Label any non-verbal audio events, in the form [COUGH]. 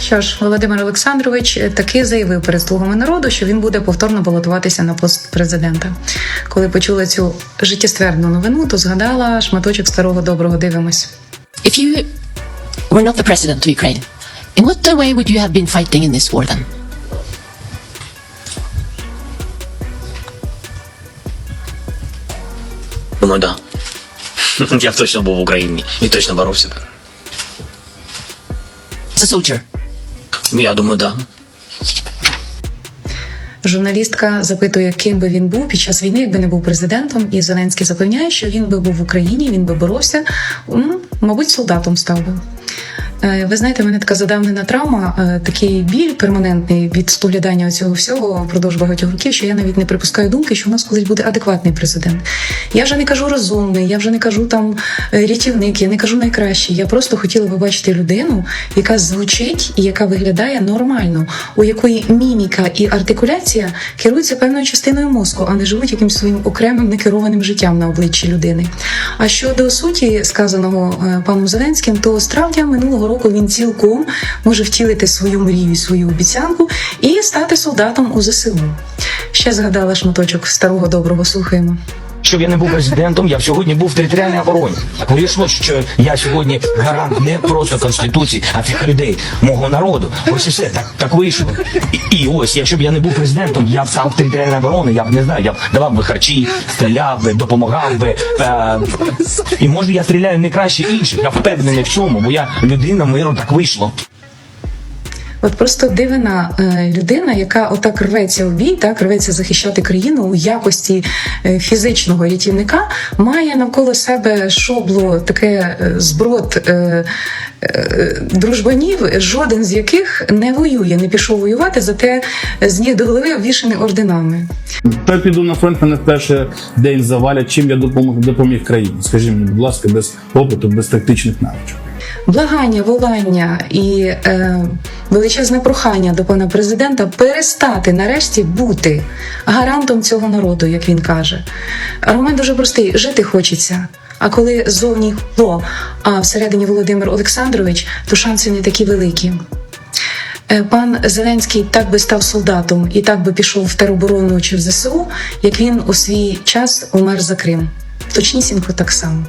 Що ж, Володимир Олександрович таки заявив перед слугами народу, що він буде повторно балотуватися на пост президента. Коли почула цю життєствердну новину, то згадала шматочок старого доброго дивимось. If you were not the president of Ukraine, in what way would you have been fighting in this war then? Думаю, да. [LAUGHS] Я б точно був в Україні і точно боровся. Б. Солджер. Я думаю, да. Журналістка запитує, ким би він був під час війни, якби не був президентом, і Зеленський запевняє, що він би був в Україні, він би боровся, м, мабуть, солдатом став би. Е, Ви знаєте, в мене така задавнена травма, е, такий біль перманентний від споглядання цього всього впродовж багатьох років, що я навіть не припускаю думки, що у нас колись буде адекватний президент. Я вже не кажу розумний, я вже не кажу там е, рятівник, я не кажу найкращий. Я просто хотіла би бачити людину, яка звучить і яка виглядає нормально, у якої міміка і артикуляція керуються певною частиною мозку, а не живуть якимось своїм окремим некерованим життям на обличчі людини. А щодо суті сказаного паном Зеленським, то з травня року він цілком може втілити свою мрію, свою обіцянку і стати солдатом у ЗСУ. Ще згадала шматочок старого доброго слухаємо. Щоб я не був президентом, я б сьогодні був в територіальній обороні. Вийшло, що я сьогодні гарант не просто конституції, а всіх людей, мого народу. Ось і все так, так вийшло. І, і ось, якщо б я не був президентом, я б сам в територіальній оборони, я б не знаю, я б давав би харчі, стріляв би, допомагав би. Е, і може я стріляю не краще інших. Я впевнений в цьому, бо я людина миру так вийшло. От просто дивина е, людина, яка отак рветься в бій, так рветься захищати країну у якості е, фізичного рятівника, має навколо себе шобло таке е, зброд дружбанів, жоден з яких не воює, не пішов воювати, зате з ніг до голови обвішаний орденами. Та піду на фронт, мене в перший день завалять, чим я допомог, допоміг країні. Скажи мені, будь ласка, без опиту, без тактичних навичок. Благання, волання і е, величезне прохання до пана президента перестати нарешті бути гарантом цього народу, як він каже. Аргумент дуже простий: жити хочеться. А коли зовні зло, а всередині Володимир Олександрович, то шанси не такі великі. Е, Пан Зеленський так би став солдатом і так би пішов в тероборону чи в ЗСУ, як він у свій час умер за Крим. Точнісінько так само.